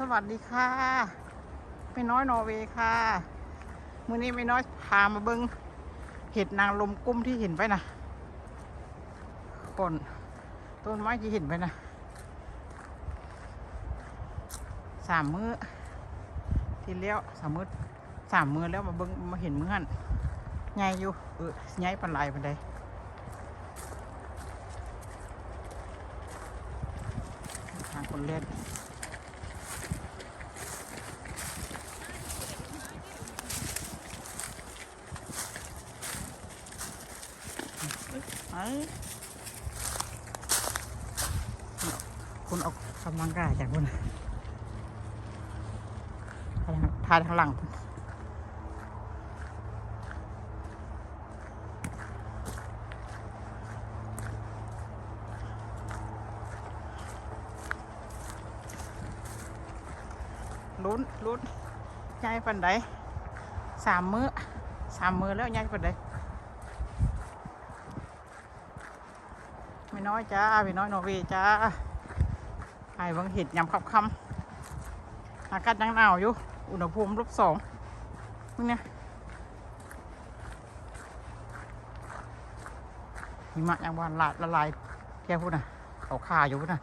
สวัสดีค่ะไม่น้อยนอร์เวย์ค่ะ มื้อนี้ไม่น้อยพามาเบิงเห็ดนางลมกุ้มที่เห็นไปนะก่อนต้นไม้ที่เห็นไปนะสามมือ้อที่แล้วสามมือ้อสามมือแล้วมาเบิงมาเห็นมือหันใหญ่อยู่เออใหญ่ปันไหลปันใดทางคนเล่น เอ้ย คุณออกกำลังกายจากคุณทายทางหลังลุ้นลุ้นยายปันไดสามมือสามมือแล้วยายปันได ไม่ น้อยจ้าไม่น้อยโนเวจ้าไอ้บังเห็ดยำคับคำอากาศยังหนาวอยู่ อุณหภูมิลบสองนี่เนี่ยหิมะยังวันละละลายแค่พูดนะเขาคาอยู่พูดนะ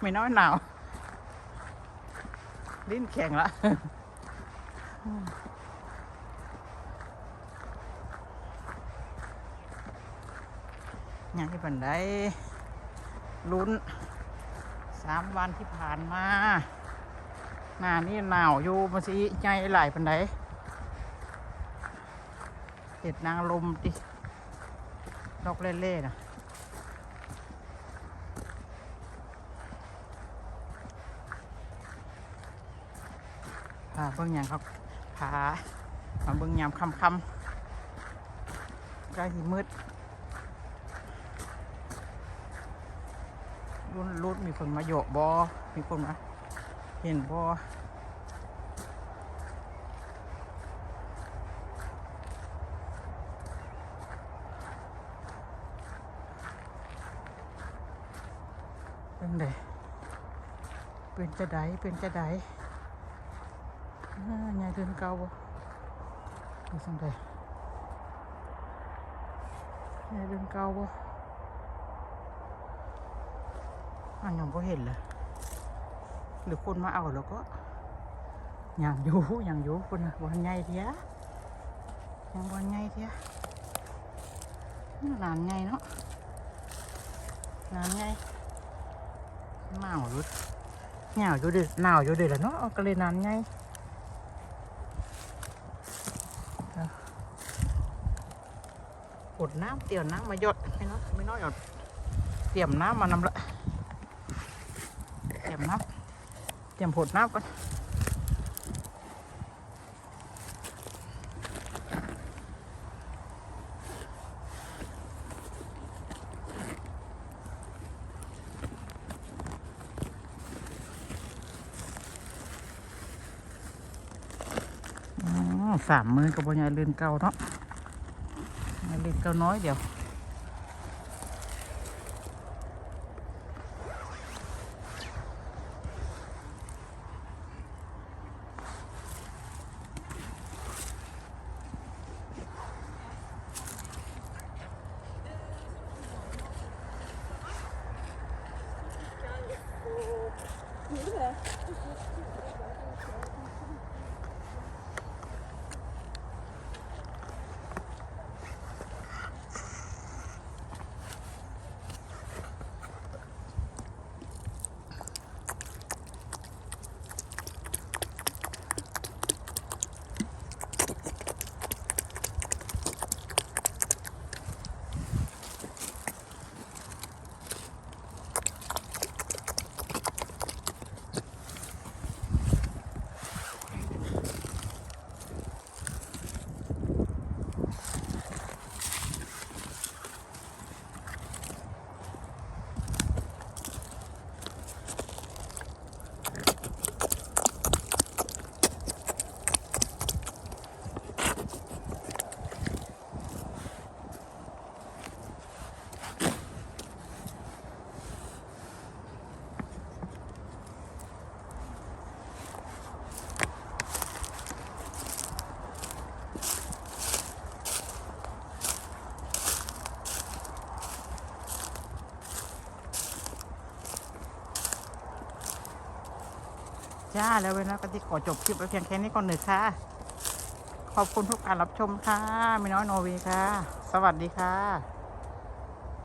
ไม่น้อยหนาว ลิ้นแข็งละ ยังที่บันไดลุ้นสามวันที่ผ่านมาหน้านี่หนาวอยู่มาสิใจไหลายปันไดเห็ดนางลมดิดอกเล่ๆนะพาเบิ่งอย่างครับพามาเบิ่งยามคำคำใกล้สิมืด รุ่นรุ่นมีคนมาโยบอมีคนมาเห็นบอเป็นไดเป็นจะไดเป็นจะไดอ่าไงเดินเก่าบ่ดูสังไดไงเดินเก่าบ่ อันยังก็เห็นเลยหรือคนมาเอาแล้วก็ยังอยู่ยังอยู่คนน่ะวันใหญ่เทียยังวันใหญ่เทียนานไงเนาะนานไงหนาวอยู่หนาวอยู่เด็ดหนาวอยู่เด็ดแล้วเนาะก็เลยนานไงเอากดน้ำเตรียมน้ำมาหยดไม่น้อยไม่น้อยหยดเตรียมน้ำมานำละ เตรียมน้ำเตรียมผดน้ำก่อนสามมือกับบอยายลืนเก่าเนาะยายลืนเก่าน้อยเดียว จ้าแล้วเว้ยนะก็ที่ขอจบคลิปไว้เพียงแค่นี้ก่อนเลยค่ะ ขอบคุณทุกการรับชมค่ะ ไม่น้อยโนวีค่ะ สวัสดีค่ะ